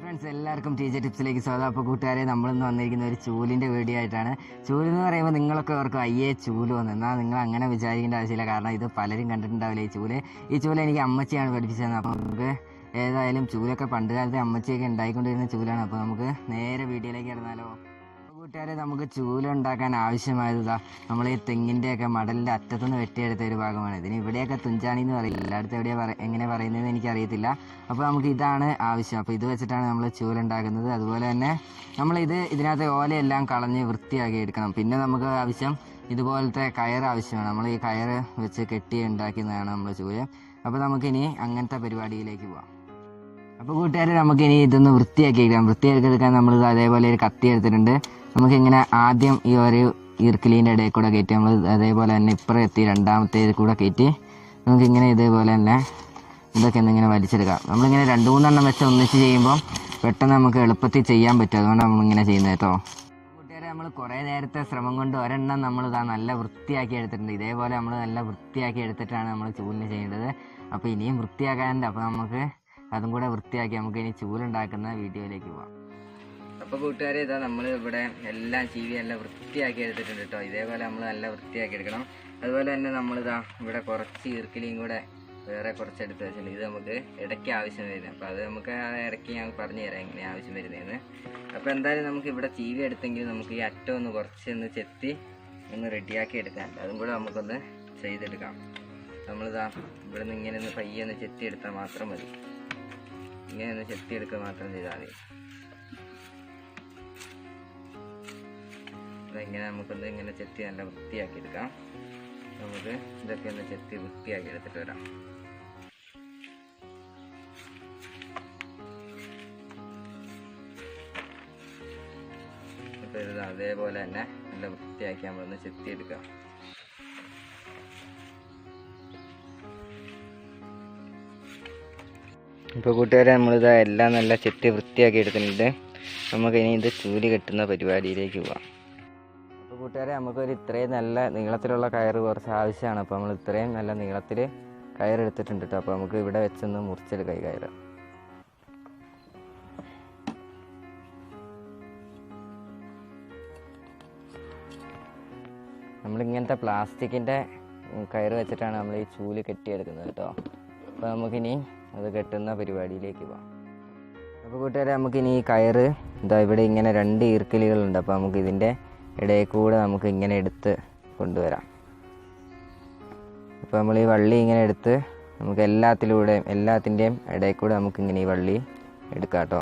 Friends എല്ലാവർക്കും teacher ടിപ്സിലേക്ക് സ്വാഗതം. അപ്പോൾ കൂട്ടുകാരെ നമ്മളിന്ന് വന്നിരിക്കുന്ന ഒരു ചൂലിന്റെ വീഡിയോ ആയിട്ടാണ്. ചൂൽ എന്ന് പറയുമ്പോൾ നിങ്ങളൊക്കെ ഓർക്കും അയ്യേ ചൂൽ വന്നു. എന്നാൽ നിങ്ങൾ അങ്ങനെ വിചാരിക്കേണ്ട ആവശ്യമില്ല. കാരണം ഇത് പലരും കണ്ടിട്ടുണ്ടാവില്ല ഈ ചൂൽ? ഈ ചൂൽ എനിക്ക് അമ്മച്ചിയാണ് പഠിപ്പിച്ചത്. അപ്പോൾ നമുക്ക് ഏതായാലും ചൂലൊക്കെ പണ്ട് കാലത്തെ അമ്മച്ചിയൊക്കെ ഉണ്ടായിക്കൊണ്ടിരുന്ന ചൂലാണ്. അപ്പോൾ നമുക്ക് നേരെ വീഡിയോയിലേക്ക് അപ്പോൾ കൂട്ടുകാരെ നമുക്ക് ചൂലുണ്ടാക്കാൻ ആവശ്യമായത് ഇതാ നമ്മൾ ഈ തെങ്ങിന്റെയൊക്കെ മടലിന്റെ അറ്റത്തുനിന്ന് വെട്ടിയെടുത്ത ഒരു ഭാഗമാണ്. ഇതിന് ഇവിടെയൊക്കെ തുഞ്ചാണി എന്ന് പറയില്ല എല്ലായിടത്തും എവിടെയാ പറ എങ്ങനെ പറയുന്നതെന്ന് എനിക്കറിയത്തില്ല. അപ്പോൾ നമുക്ക് ഇതാണ് ആവശ്യം. അപ്പോൾ ഇത് വെച്ചിട്ടാണ് നമ്മൾ ചൂലുണ്ടാക്കുന്നത് അതുപോലെ തന്നെ നമ്മളിത് ഇതിനകത്ത് ഓലയെല്ലാം കളഞ്ഞ് വൃത്തിയാക്കി എടുക്കണം. പിന്നെ നമുക്ക് ആവശ്യം ഇതുപോലത്തെ കയർ ആവശ്യമാണ്. നമ്മൾ ഈ കയർ വെച്ച് കെട്ടി ഉണ്ടാക്കുന്നതാണ് നമ്മൾ ചൂൽ. അപ്പോൾ നമുക്കിനി അങ്ങനത്തെ പരിപാടിയിലേക്ക് പോവാം. അപ്പോൾ കൂട്ടുകാരെ നമുക്കിനി ഇതൊന്ന് വൃത്തിയാക്കി എടുക്കാം. വൃത്തിയാക്കി എടുക്കാൻ നമ്മൾ അതേപോലെ ഒരു കത്തി എടുത്തിട്ടുണ്ട്. നമുക്കിങ്ങനെ ആദ്യം ഈ ഒരു ഈർക്കിലീന്റെ ഇടയിൽ കൂടെ കയറ്റി നമ്മൾ അതേപോലെ തന്നെ ഇപ്പുറം എത്തി രണ്ടാമത്തെ കൂടെ കയറ്റി നമുക്കിങ്ങനെ ഇതേപോലെ തന്നെ ഇതൊക്കെ ഒന്നിങ്ങനെ വലിച്ചെടുക്കാം. നമ്മളിങ്ങനെ രണ്ട് മൂന്നെണ്ണം വെച്ച് ഒന്നിച്ച് ചെയ്യുമ്പോൾ പെട്ടെന്ന് നമുക്ക് എളുപ്പത്തിൽ ചെയ്യാൻ പറ്റും. അതുകൊണ്ട് നമ്മളിങ്ങനെ ചെയ്യുന്നത് കേട്ടോ. കൂട്ടുകാരെ നമ്മൾ കുറേ നേരത്തെ ശ്രമം കൊണ്ട് ഒരെണ്ണം നമ്മൾ ഇതാ നല്ല വൃത്തിയാക്കി എടുത്തിട്ടുണ്ട്. ഇതേപോലെ നമ്മൾ നല്ല വൃത്തിയാക്കി എടുത്തിട്ടാണ് നമ്മൾ ചൂലിന് ചെയ്യേണ്ടത്. അപ്പോൾ ഇനിയും വൃത്തിയാക്കാനുണ്ട്. അപ്പോൾ നമുക്ക് അതും കൂടെ വൃത്തിയാക്കി നമുക്ക് ഇനി ചൂലുണ്ടാക്കുന്ന വീഡിയോയിലേക്ക് പോവാം. അപ്പോൾ കൂട്ടുകാരെ ഇതാ നമ്മൾ ഇവിടെ എല്ലാം ചീവി എല്ലാം വൃത്തിയാക്കി എടുത്തിട്ടുണ്ട് കേട്ടോ ഇതേപോലെ നമ്മൾ നല്ല വൃത്തിയാക്കി എടുക്കണം. അതുപോലെ തന്നെ നമ്മളിതാ ഇവിടെ കുറച്ച് ഈർക്കിലിയും കൂടെ വേറെ കുറച്ച് എടുത്ത് വെച്ചിട്ടുണ്ട്. ഇത് നമുക്ക് ഇടയ്ക്ക് ആവശ്യം വരുന്നത്. അപ്പോൾ അത് നമുക്ക് ഇടയ്ക്ക് ഞാൻ പറഞ്ഞു തരാം എങ്ങനെ ആവശ്യം വരുന്നതെന്ന്. അപ്പോൾ എന്തായാലും നമുക്ക് ഇവിടെ ചീവി എടുത്തെങ്കിൽ നമുക്ക് ഈ അറ്റം ഒന്ന് കുറച്ച് ഒന്ന് ചെത്തി ഒന്ന് റെഡിയാക്കി എടുക്കാനുണ്ട് അതും കൂടെ നമുക്കൊന്ന് ചെയ്തെടുക്കാം. നമ്മളിതാ ഇവിടെ നിന്ന് ഇങ്ങനെ ഒന്ന് പയ്യെ ഒന്ന് ചെത്തി എടുത്താൽ മാത്രം മതി. ഇങ്ങനെ ഒന്ന് ചെത്തി എടുക്കുക മാത്രം ചെയ്താൽ മതി. ഇങ്ങനെ നമുക്കൊന്ന് ഇങ്ങനെ ചെത്തി നല്ല വൃത്തിയാക്കി എടുക്കാം നമുക്ക് ഇതൊക്കെ ഒന്ന് ചെത്തി വൃത്തിയാക്കി എടുത്തിട്ട് വരാം അതേപോലെ തന്നെ നല്ല വൃത്തിയാക്കി നമ്മളൊന്ന് ചെത്തി എടുക്കാം ഇപ്പോൾ കൂട്ടുകാരെ നമ്മളിത് എല്ലാം നല്ല ചെത്തി വൃത്തിയാക്കി എടുക്കുന്നുണ്ട് നമുക്കിനി ഇത് ചൂൽ കെട്ടുന്ന പരിപാടിയിലേക്ക് പോവാം. അപ്പോൾ കൂട്ടുകാരെ നമുക്കൊരു ഇത്രയും നല്ല നീളത്തിലുള്ള കയർ കുറച്ച് ആവശ്യമാണ്. അപ്പോൾ നമ്മൾ ഇത്രയും നല്ല നീളത്തിൽ കയർ എടുത്തിട്ടുണ്ട് കേട്ടോ അപ്പോൾ നമുക്ക് ഇവിടെ വെച്ചൊന്ന് മുറിച്ചെടുക്കാം ഈ കയറ്. നമ്മളിങ്ങനത്തെ പ്ലാസ്റ്റിക്കിന്റെ കയർ വെച്ചിട്ടാണ് നമ്മൾ ഈ ചൂൽ കെട്ടിയെടുക്കുന്നത് കേട്ടോ അപ്പോൾ നമുക്കിനി അത് കെട്ടുന്ന പരിപാടിയിലേക്ക് പോകാം അപ്പോൾ കൂട്ടുകാരെ നമുക്കിനി ഈ കയറ് ഇതാ ഇവിടെ ഇങ്ങനെ രണ്ട് ഈർക്കലുകളുണ്ട് അപ്പോൾ നമുക്ക് ഇതിന്റെ ഇടയിൽ കൂടെ നമുക്ക് ഇങ്ങനെ എടുത്ത് കൊണ്ടുവരാം. അപ്പോൾ നമ്മൾ ഈ വള്ളി ഇങ്ങനെ എടുത്ത് നമുക്ക് എല്ലാത്തിലൂടെയും എല്ലാത്തിന്റെയും ഇടയിൽ കൂടെ നമുക്ക് ഇങ്ങനെ ഈ വള്ളി എടുക്കാം കേട്ടോ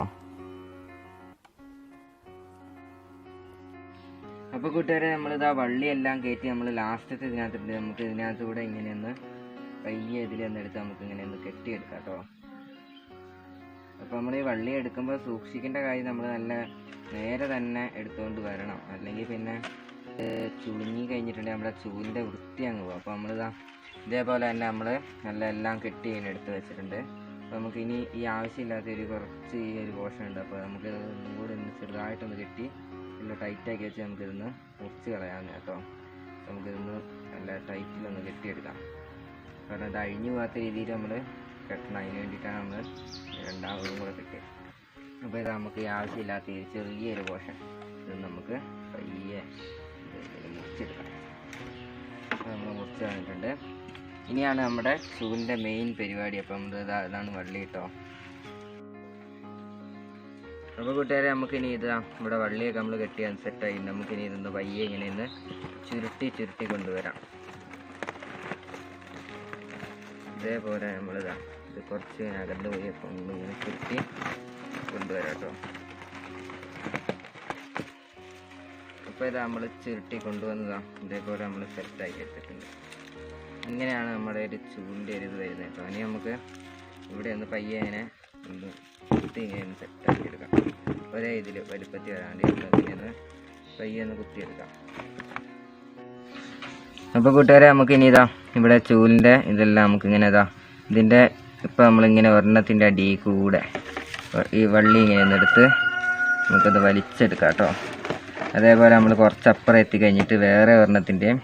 അപ്പോൾ കൂട്ടുകാരെ നമ്മളിതാ വള്ളിയെല്ലാം കയറ്റി നമ്മൾ ലാസ്റ്റത്തെ ഇതിനകത്തിട്ട് നമുക്ക് ഇതിനകത്തൂടെ ഇങ്ങനെയൊന്ന് പയ്യെ ഇതിലൊന്ന് എടുത്ത് നമുക്ക് ഇങ്ങനെ ഒന്ന് കെട്ടിയെടുക്കാം കേട്ടോ അപ്പോൾ നമ്മൾ ഈ വള്ളി എടുക്കുമ്പോൾ സൂക്ഷിക്കേണ്ട കാര്യം നമ്മൾ നല്ല നേരെ തന്നെ എടുത്തുകൊണ്ട് വരണം. അല്ലെങ്കിൽ പിന്നെ ചുളുങ്ങി കഴിഞ്ഞിട്ടുണ്ടെങ്കിൽ നമ്മുടെ ചൂലിന്റെ വൃത്തി അങ്ങ് പോകും അപ്പോൾ നമ്മളിതാ ഇതേപോലെ തന്നെ നമ്മൾ നല്ല എല്ലാം കെട്ടി ഇങ്ങനെ എടുത്ത് വെച്ചിട്ടുണ്ട്. അപ്പോൾ നമുക്ക് ഇനി ഈ ആവശ്യമില്ലാത്ത ഒരു കുറച്ച് ഈ ഒരു പോർഷൻ ഉണ്ട്. അപ്പോൾ നമുക്ക് ഒന്നും കൂടി ഒന്ന് ചെറുതായിട്ടൊന്ന് കെട്ടി നല്ല ടൈറ്റാക്കി വെച്ച് നമുക്കിതൊന്ന് മുറിച്ച് കളയാമെന്ന് കേട്ടോ. നമുക്കിതൊന്ന് നല്ല ടൈറ്റിലൊന്ന് കെട്ടിയെടുക്കാം. കാരണം ഇത് അഴിഞ്ഞു പോകാത്ത രീതിയിൽ നമ്മൾ കെട്ടണം. അതിന് വേണ്ടിയിട്ടാണ് നമ്മൾ രണ്ടാമതും കൂടെ കെട്ടിയത്. അപ്പോൾ ഇത് നമുക്ക് ആവശ്യമില്ലാത്ത ഒരു ചെറിയൊരു പോഷൻ ഇത് നമുക്ക് പയ്യെ മുറിച്ചെടുക്കാം. നമ്മൾ മുറിച്ച് തന്നിട്ടുണ്ട് ഇനിയാണ് നമ്മുടെ ചൂലിന്റെ മെയിൻ പരിപാടി. അപ്പം നമ്മൾ ഇതാ ഇതാണ് വള്ളി കേട്ടോ അപ്പോൾ കൂട്ടുകാരെ നമുക്കിനി ഇത് ഇവിടെ വള്ളിയൊക്കെ നമ്മൾ കെട്ടിയാൽ സെറ്റായി നമുക്കിനി ഇതൊന്ന് പയ്യെ ഇങ്ങനെ ഇന്ന് ചുരുട്ടി ചുരുട്ടി കൊണ്ടുവരാം. ഇതേപോലെ നമ്മളിതാ ഇത് കുറച്ച് അകന്ന് പോയി അപ്പം ഇങ്ങനെ ചുരുട്ടി കൊണ്ടുവരാം കേട്ടോ അപ്പോൾ ഇത് നമ്മൾ ചുരുട്ടി കൊണ്ടുവന്നതാ. ഇതേപോലെ നമ്മൾ സെറ്റാക്കി എടുത്തിട്ടുണ്ട്. ഇങ്ങനെയാണ് നമ്മുടെ ഒരു ചൂടിന്റെ ഒരു ഇത് വരുന്നത് കേട്ടോ. ഇനി നമുക്ക് ഇവിടെ ഒന്ന് പയ്യെ ഇങ്ങനെ ഒന്ന് കുത്തി ഇങ്ങനെ ഒന്ന് സെറ്റാക്കി എടുക്കാം. ഒരേ ഇതിൽ വലുപ്പത്തിൽ വരാണ്ട് ഇങ്ങനെ പയ്യെ ഒന്ന് കുത്തിയെടുക്കാം അപ്പോൾ കൂട്ടുകാരെ നമുക്ക് ഇനി ഇതാ ഇവിടെ ചൂലിന്റെ ഇതെല്ലാം നമുക്ക് ഇങ്ങനെ ഇതാ ഇതിന്റെ ഇപ്പോൾ നമ്മളിങ്ങനെ ഒരെണ്ണത്തിന്റെ അടി കൂടെ ഈ വള്ളി ഇങ്ങനെ എടുത്ത് നമുക്കത് വലിച്ചെടുക്കാം കേട്ടോ അതേപോലെ നമ്മൾ കുറച്ചപ്പുറം എത്തിക്കഴിഞ്ഞിട്ട് വേറെ ഒരെണ്ണത്തിന്റെയും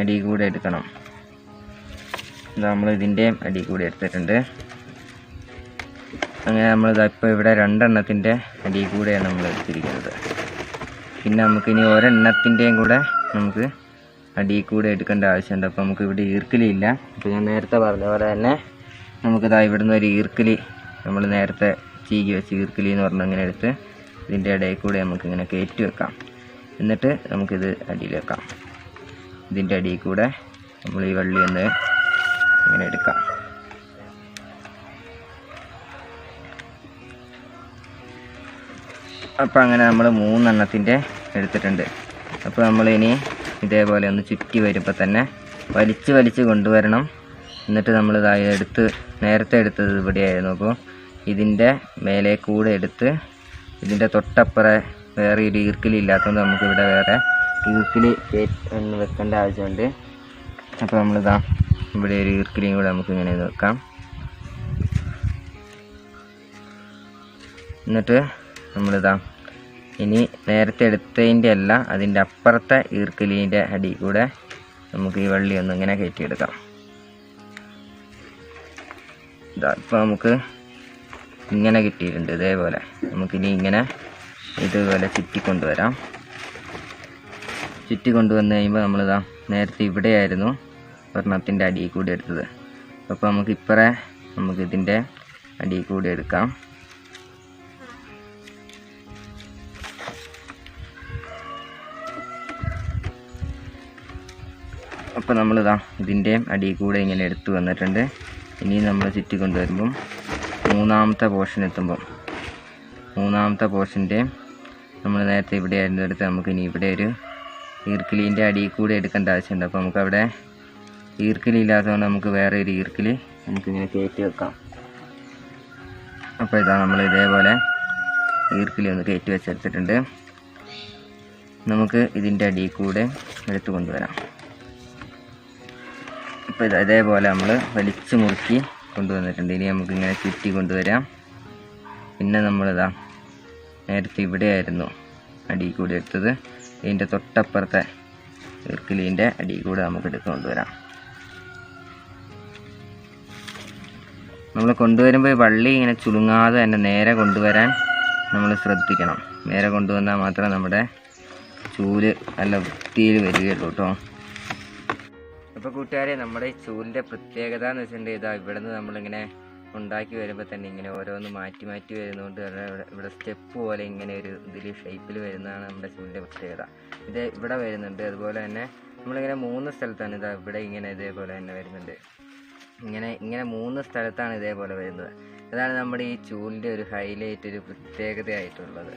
അടി കൂടെ എടുക്കണം. നമ്മൾ ഇതിന്റെയും അടി കൂടെ എടുത്തിട്ടുണ്ട്. അങ്ങനെ നമ്മളിതാ ഇപ്പോൾ ഇവിടെ രണ്ടെണ്ണത്തിന്റെ അടി കൂടെയാണ് നമ്മൾ എടുത്തിരിക്കുന്നത്. പിന്നെ നമുക്കിനി ഒരെണ്ണത്തിന്റെയും കൂടെ നമുക്ക് അടി കൂടെ എടുക്കേണ്ട ആവശ്യമുണ്ട്. അപ്പോൾ നമുക്ക് ഇവിടെ ഈർക്കിലില്ല അപ്പോൾ ഞാൻ നേരത്തെ പറഞ്ഞ പോലെ തന്നെ നമുക്കിതാ ഇവിടുന്ന് ഒരു ഈർക്കിലി നമ്മൾ നേരത്തെ ചീകി വെച്ച് ഈർക്കിലി എന്ന് പറഞ്ഞ് അങ്ങനെ എടുത്ത് ഇതിന്റെ ഇടയിൽ കൂടെ നമുക്കിങ്ങനെ കയറ്റി വെക്കാം. എന്നിട്ട് നമുക്കിത് അടിയിൽ വെക്കാം. ഇതിന്റെ അടിയിൽ കൂടെ നമ്മൾ ഈ വള്ളി ഒന്ന് ഇങ്ങനെ എടുക്കാം. അപ്പോൾ അങ്ങനെ നമ്മൾ മൂന്നെണ്ണത്തിന്റെ എടുത്തിട്ടുണ്ട്. അപ്പോൾ നമ്മളിനി ഇതേപോലെ ഒന്ന് ചുറ്റി വരുമ്പോൾ തന്നെ വലിച്ച് വലിച്ച് കൊണ്ടുവരണം. എന്നിട്ട് നമ്മൾ ഇതായി എടുത്ത് നേരത്തെ എടുത്തത് ഇവിടെയായിരുന്നു. അപ്പോൾ ഇതിന്റെ മേലെ കൂടെ എടുത്ത് ഇതിന്റെ തൊട്ടപ്പുറ വേറെ ഒരു ഈർക്കിലി ഇല്ലാത്തതുകൊണ്ട് നമുക്കിവിടെ വേറെ ഈർക്കിലി ഒന്ന് വെക്കേണ്ട ആവശ്യമുണ്ട്. അപ്പോൾ നമ്മളിതാ ഇവിടെ ഒരു ഈർക്കിലിയും കൂടെ നമുക്ക് ഇങ്ങനെ വെക്കാം എന്നിട്ട് നമ്മളിതാ ഇനി നേരത്തെ എടുത്തതിന്റെ അല്ല അതിന്റെ അപ്പുറത്തെ ഈർക്കിലീന്റെ അടി കൂടെ നമുക്ക് ഈ വള്ളി ഒന്ന് ഇങ്ങനെ കയറ്റിയെടുക്കാം. ഇതാ ഇപ്പോൾ നമുക്ക് ഇങ്ങനെ കിട്ടിയിട്ടുണ്ട് ഇതേപോലെ. നമുക്കിനി ഇങ്ങനെ ഇതുപോലെ ചുറ്റി കൊണ്ടുവരാം. ചുറ്റി കൊണ്ടുവന്ന് കഴിയുമ്പോൾ നമ്മളിതാ നേരത്തെ ഇവിടെയായിരുന്നു ഒരെണ്ണത്തിന്റെ അടിയിൽ കൂടി എടുത്തത്. അപ്പോൾ നമുക്ക് ഇപ്പറേ നമുക്ക് ഇതിന്റെ അടിയിൽ കൂടി എടുക്കാം. അപ്പോൾ നമ്മളിതാ ഇതിന്റെയും അടിയിൽ കൂടെ ഇങ്ങനെ എടുത്തു വന്നിട്ടുണ്ട്. ഇനി നമ്മൾ ചുറ്റി കൊണ്ടുവരുമ്പം മൂന്നാമത്തെ പോർഷൻ എത്തുമ്പോൾ മൂന്നാമത്തെ പോർഷന്റെ നമ്മൾ നേരത്തെ ഇവിടെ ആയിരുന്നു എടുത്ത് നമുക്ക് ഇനി ഇവിടെ ഒരു ഈർക്കിലീന്റെ അടിയിൽ കൂടി എടുക്കേണ്ട ആവശ്യമുണ്ട്. അപ്പോൾ നമുക്കവിടെ ഈർക്കിലി ഇല്ലാത്തതുകൊണ്ട് നമുക്ക് വേറെ ഒരു ഈർക്കിലി നമുക്കിങ്ങനെ കയറ്റി വെക്കാം. അപ്പോൾ ഇതാ നമ്മൾ ഇതേപോലെ ഈർക്കിലി ഒന്ന് കയറ്റി വെച്ചെടുത്തിട്ടുണ്ട്. നമുക്ക് ഇതിന്റെ അടിയിൽ കൂടെ എടുത്തു കൊണ്ടുവരാം. അപ്പോൾ ഇത് ഇതേപോലെ നമ്മൾ വലിച്ചു മുറുക്കി കൊണ്ടുവന്നിട്ടുണ്ട്. ഇനി നമുക്ക് ഇങ്ങനെ ചുറ്റി കൊണ്ടുവരാം. പിന്നെ നമ്മളിതാ നേരത്തെ ഇവിടെയായിരുന്നു അടിയിൽ കൂടി എടുത്തത്. ഇതിന്റെ തൊട്ടപ്പുറത്തെ ഇർക്കിലീന്റെ അടിയിൽ കൂടെ നമുക്ക് എടുത്ത് കൊണ്ടുവരാം. നമ്മൾ കൊണ്ടുവരുമ്പോൾ ഈ വള്ളി ഇങ്ങനെ ചുളുങ്ങാതെ തന്നെ നേരെ കൊണ്ടുവരാൻ നമ്മൾ ശ്രദ്ധിക്കണം. നേരെ കൊണ്ടുവന്നാൽ മാത്രമേ നമ്മുടെ ചൂൽ നല്ല വൃത്തിയിൽ വരികയുള്ളൂ കേട്ടോ. അപ്പോൾ കൂട്ടുകാരെ നമ്മുടെ ചൂലിന്റെ പ്രത്യേകത എന്ന് വെച്ചിട്ടുണ്ടെങ്കിൽ ഇതാ ഇവിടെ നിന്ന് നമ്മളിങ്ങനെ ഉണ്ടാക്കി വരുമ്പോൾ തന്നെ ഇങ്ങനെ ഓരോന്ന് മാറ്റി മാറ്റി വരുന്നതുകൊണ്ട് ഇവിടെ സ്റ്റെപ്പ് പോലെ ഇങ്ങനെ ഒരു ഇതിൽ ഷേപ്പിൽ വരുന്നതാണ് നമ്മുടെ ചൂലിന്റെ പ്രത്യേകത. ഇത് ഇവിടെ വരുന്നുണ്ട്. അതുപോലെ തന്നെ നമ്മളിങ്ങനെ മൂന്ന് സ്ഥലത്താണ് ഇതാ ഇവിടെ ഇങ്ങനെ ഇതേപോലെ തന്നെ വരുന്നുണ്ട്. ഇങ്ങനെ ഇങ്ങനെ മൂന്ന് സ്ഥലത്താണ് ഇതേപോലെ വരുന്നത്. അതാണ് നമ്മുടെ ഈ ചൂലിന്റെ ഒരു ഹൈലൈറ്റ് ഒരു പ്രത്യേകതയായിട്ടുള്ളത്.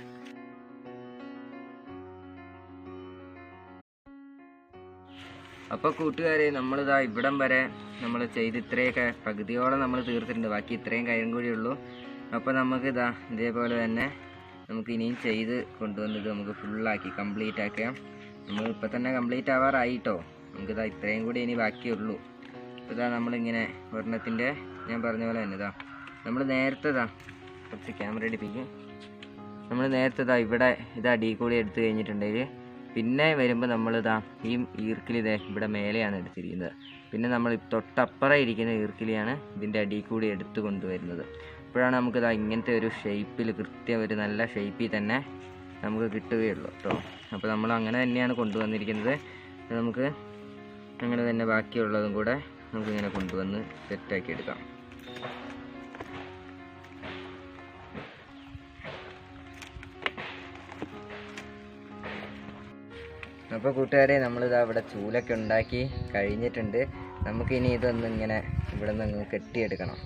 അപ്പോൾ കൂട്ടുകാരെ നമ്മളിതാ ഇവിടം വരെ നമ്മൾ ചെയ്ത് ഇത്രയൊക്കെ പകുതിയോളം നമ്മൾ തീർത്തിട്ടുണ്ട്. ബാക്കി ഇത്രയും കാര്യം കൂടി ഉള്ളൂ. അപ്പോൾ നമുക്ക് ഇതാ ഇതേപോലെ തന്നെ നമുക്ക് ഇനിയും ചെയ്ത് കൊണ്ടുവന്നത് നമുക്ക് ഫുള്ളാക്കി കംപ്ലീറ്റ് ആക്കാം. നമ്മൾ ഇപ്പോൾ തന്നെ കംപ്ലീറ്റ് ആവാറായിട്ടോ? നമുക്കിതാ ഇത്രയും കൂടി ഇനി ബാക്കിയുള്ളൂ. അപ്പോൾ ഇതാ നമ്മളിങ്ങനെ ഒരെണ്ണത്തിന്റെ ഞാൻ പറഞ്ഞ പോലെ തന്നെ ഇതാ നമ്മൾ നേരത്തെ ഇതാ കുറച്ച് ക്യാമറ എടുപ്പിക്കും. നമ്മൾ നേരത്തെ ഇതാ ഇവിടെ ഇതാ ഡീ കൂടി എടുത്തു കഴിഞ്ഞിട്ടുണ്ടെങ്കിൽ പിന്നെ വരുമ്പോൾ നമ്മളിതാ ഈ ഈർക്കിലി ഇതേ ഇവിടെ മേലെയാണ് എടുത്തിരിക്കുന്നത്. പിന്നെ നമ്മൾ തൊട്ടപ്പുറം ഇരിക്കുന്ന ഈർക്കിലിയാണ് ഇതിന്റെ അടിയിൽ കൂടി എടുത്തു കൊണ്ടുവരുന്നത്. അപ്പോഴാണ് നമുക്കിതാ ഇങ്ങനത്തെ ഒരു ഷേപ്പിൽ കൃത്യം ഒരു നല്ല ഷേപ്പിൽ തന്നെ നമുക്ക് കിട്ടുകയുള്ളൂ കേട്ടോ അപ്പോൾ നമ്മൾ അങ്ങനെ തന്നെയാണ് കൊണ്ടുവന്നിരിക്കുന്നത്. നമുക്ക് അങ്ങനെ തന്നെ ബാക്കിയുള്ളതും കൂടെ നമുക്കിങ്ങനെ കൊണ്ടുവന്ന് സെറ്റാക്കി എടുക്കാം. അപ്പോൾ കൂട്ടുകാരെ നമ്മളിതാ ഇവിടെ ചൂലൊക്കെ ഉണ്ടാക്കി കഴിഞ്ഞിട്ടുണ്ട്. നമുക്കിനി ഇതൊന്ന് ഇങ്ങനെ ഇവിടെ നിന്ന് അങ്ങ് കെട്ടിയെടുക്കണം.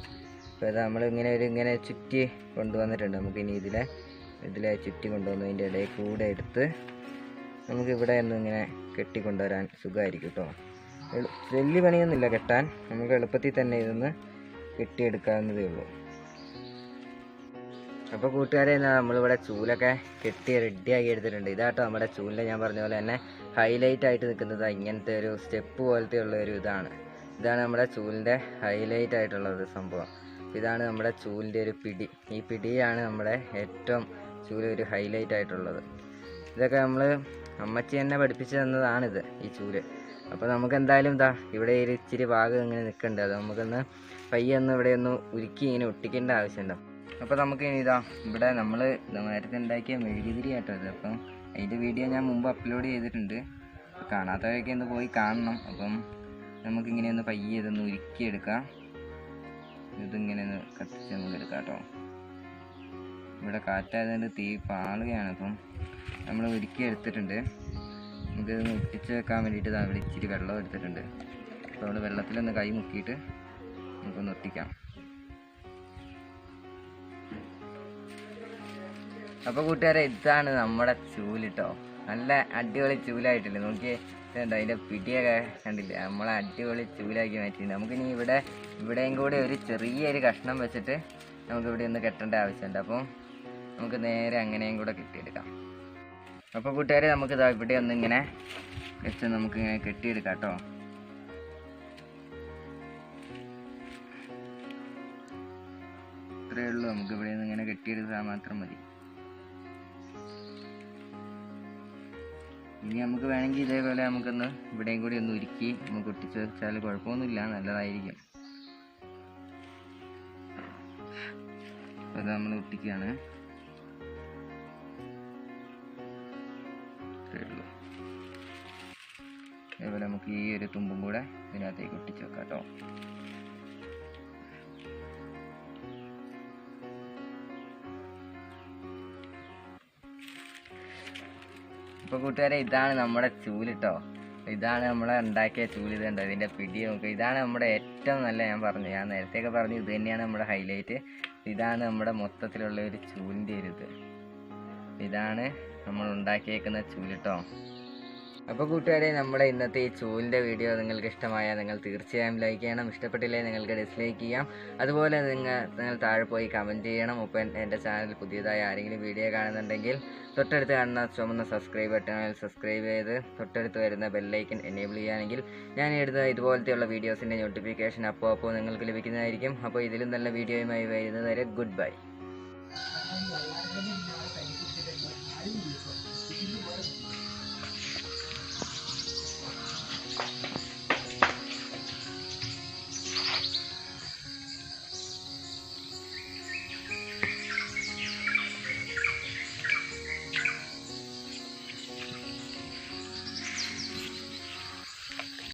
അപ്പോൾ ഇത് നമ്മളിങ്ങനെ ഒരു ഇങ്ങനെ ചുറ്റി കൊണ്ടുവന്നിട്ടുണ്ട്. നമുക്കിനി ഇതിലെ ഇതിലെ ചുറ്റി കൊണ്ടുവന്നതിന്റെ ഇടയിൽ കൂടെ എടുത്ത് നമുക്കിവിടെ ഒന്ന് ഇങ്ങനെ കെട്ടിക്കൊണ്ടുവരാൻ സുഖമായിരിക്കും കേട്ടോ. വലിയ പണിയൊന്നുമില്ല കെട്ടാൻ. നമുക്ക് എളുപ്പത്തിൽ തന്നെ ഇതൊന്ന് കെട്ടിയെടുക്കാവുന്നതേ ഉള്ളൂ. അപ്പോൾ കൂട്ടുകാരെ നമ്മളിവിടെ ചൂലൊക്കെ കെട്ടി റെഡിയാക്കി എടുത്തിട്ടുണ്ട്. ഇതാട്ടോ നമ്മുടെ ചൂലിൽ ഞാൻ പറഞ്ഞ പോലെ തന്നെ ഹൈലൈറ്റ് ആയിട്ട് നിൽക്കുന്നത്. ഇങ്ങനത്തെ ഒരു സ്റ്റെപ്പ് പോലത്തെ ഉള്ള ഒരു ഇതാണ്. ഇതാണ് നമ്മുടെ ചൂലിന്റെ ഹൈലൈറ്റ് ആയിട്ടുള്ള ഒരു സംഭവം. ഇതാണ് നമ്മുടെ ചൂലിന്റെ ഒരു പിടി. ഈ പിടിയാണ് നമ്മുടെ ഏറ്റവും ചൂൽ ഒരു ഹൈലൈറ്റ് ആയിട്ടുള്ളത്. ഇതൊക്കെ നമ്മൾ അമ്മച്ചി തന്നെ പഠിപ്പിച്ചു തന്നതാണിത് ഈ ചൂൽ. അപ്പോൾ നമുക്ക് എന്തായാലും ഇതാ ഇവിടെ ഒരു ഇച്ചിരി ഭാഗം ഇങ്ങനെ നിൽക്കുന്നുണ്ട് അത് നമുക്കൊന്ന് പയ്യെ ഒന്ന് ഇവിടെ ഒന്ന് ഉരുക്കി ഇങ്ങനെ ഒട്ടിക്കേണ്ട ആവശ്യമുണ്ട്? അപ്പോൾ നമുക്ക് ഇനി ഇതാ ഇവിടെ നമ്മൾ നേരത്തെ ഉണ്ടാക്കിയ മെഴുകുതിരി ആട്ടോ ഇത്. അപ്പം അതിന്റെ വീഡിയോ ഞാൻ മുമ്പ് അപ്ലോഡ് ചെയ്തിട്ടുണ്ട്. കാണാത്തവരൊക്കെ ഒന്ന് പോയി കാണണം. അപ്പം നമുക്കിങ്ങനെ ഒന്ന് പയ്യെ ഇതൊന്ന് ഉരുക്കിയെടുക്കാം. ഇതിങ്ങനെ ഒന്ന് കത്തിച്ച് നമുക്ക് എടുക്കാം കേട്ടോ. ഇവിടെ കാറ്റായതുകൊണ്ട് തീ പാളുകയാണ്. അപ്പം നമ്മൾ ഉരുക്കി എടുത്തിട്ടുണ്ട് നമുക്ക് മുട്ടിച്ച് വെക്കാൻ വേണ്ടിയിട്ട് ഇവിടെ ഇച്ചിരി വെള്ളം എടുത്തിട്ടുണ്ട്. അപ്പോൾ നമ്മൾ വെള്ളത്തിലൊന്ന് കൈ മുക്കിയിട്ട് നമുക്കൊന്ന് ഒട്ടിക്കാം. അപ്പോൾ കൂട്ടുകാരെ ഇതാണ് നമ്മുടെ ചൂലിട്ടോ നല്ല അടിപൊളി ചൂലായിട്ടില്ലേ? നോക്കിയേ ഇതുണ്ട്? അതിന്റെ പിടിയൊക്കെ കണ്ടില്ലേ? നമ്മളെ അടിപൊളി ചൂലാക്കി മാറ്റിയിട്ടുണ്ട്. നമുക്കിനി ഇവിടെ ഇവിടെയും കൂടി ഒരു ചെറിയൊരു കഷ്ണം വെച്ചിട്ട് നമുക്ക് ഇവിടെ ഒന്ന് കെട്ടേണ്ട ആവശ്യമുണ്ട്. അപ്പം നമുക്ക് നേരെ അങ്ങനെയും കൂടെ കെട്ടിയെടുക്കാം. അപ്പോൾ കൂട്ടുകാരെ നമുക്ക് ഇവിടെ ഒന്ന് ഇങ്ങനെ വെച്ച് നമുക്ക് ഇങ്ങനെ കെട്ടിയെടുക്കാം കേട്ടോ ഇത്രയേ ഉള്ളൂ. നമുക്ക് ഇവിടെ നിന്ന് ഇങ്ങനെ കെട്ടിയെടുത്താൽ മാത്രം മതി. ഇനി നമുക്ക് വേണമെങ്കിൽ ഇതേപോലെ നമുക്കൊന്ന് ഇവിടെയും കൂടി ഒന്ന് ഉരുക്കി നമുക്ക് ഒട്ടിച്ച് വെച്ചാൽ കുഴപ്പമൊന്നുമില്ല നല്ലതായിരിക്കും. അത് നമ്മൾ ഒട്ടിക്കുകയാണ്. അതേപോലെ നമുക്ക് ഈ ഒരു തുമ്പും കൂടെ ഇതിനകത്തേക്ക് ഒട്ടിച്ച് വെക്കാം കേട്ടോ. ഇപ്പൊ കൂട്ടുകാരെ ഇതാണ് നമ്മുടെ ചൂലിട്ടോ ഇതാണ് നമ്മളെ ഉണ്ടാക്കിയ ചൂൽ ഇത് കണ്ടോ? ഇതിന്റെ പിടി നോക്കുക ഇതാണ് നമ്മുടെ ഏറ്റവും നല്ല ഞാൻ പറഞ്ഞു. ഞാൻ നേരത്തെയൊക്കെ പറഞ്ഞു ഇത് തന്നെയാണ് നമ്മുടെ ഹൈലൈറ്റ് ഇതാണ് നമ്മുടെ മൊത്തത്തിലുള്ള ഒരു ചൂലിന്റെ ഒരു ഇത്. ഇതാണ് നമ്മൾ ഉണ്ടാക്കിയേക്കുന്ന ചൂലിട്ടോ അപ്പോൾ കൂട്ടുകാരെ നമ്മുടെ ഇന്നത്തെ ഈ ചൂലിന്റെ വീഡിയോ നിങ്ങൾക്ക് ഇഷ്ടമായാൽ നിങ്ങൾ തീർച്ചയായും ലൈക്ക് ചെയ്യണം. ഇഷ്ടപ്പെട്ടില്ലേ നിങ്ങൾക്ക് ഡിസ്ലൈക്ക് ചെയ്യാം. അതുപോലെ നിങ്ങൾ നിങ്ങൾ താഴെ പോയി കമന്റ് ചെയ്യണം. ഒപ്പം എന്റെ ചാനൽ പുതിയതായി ആരെങ്കിലും വീഡിയോ കാണുന്നുണ്ടെങ്കിൽ തൊട്ടടുത്ത് കാണുന്ന ചുമന്ന സബ്സ്ക്രൈബ് ബട്ടണിൽ സബ്സ്ക്രൈബ് ചെയ്ത് തൊട്ടടുത്ത് വരുന്ന ബെല്ലൈക്കൻ എനേബിൾ ചെയ്യുകയാണെങ്കിൽ ഞാൻ ഇടുന്ന ഇതുപോലത്തെയുള്ള വീഡിയോസിന്റെ നോട്ടിഫിക്കേഷൻ അപ്പോൾ അപ്പോൾ നിങ്ങൾക്ക് ലഭിക്കുന്നതായിരിക്കും. അപ്പോൾ ഇതിലും നല്ല വീഡിയോയുമായി വരുന്നത് വരെ ഗുഡ് ബൈ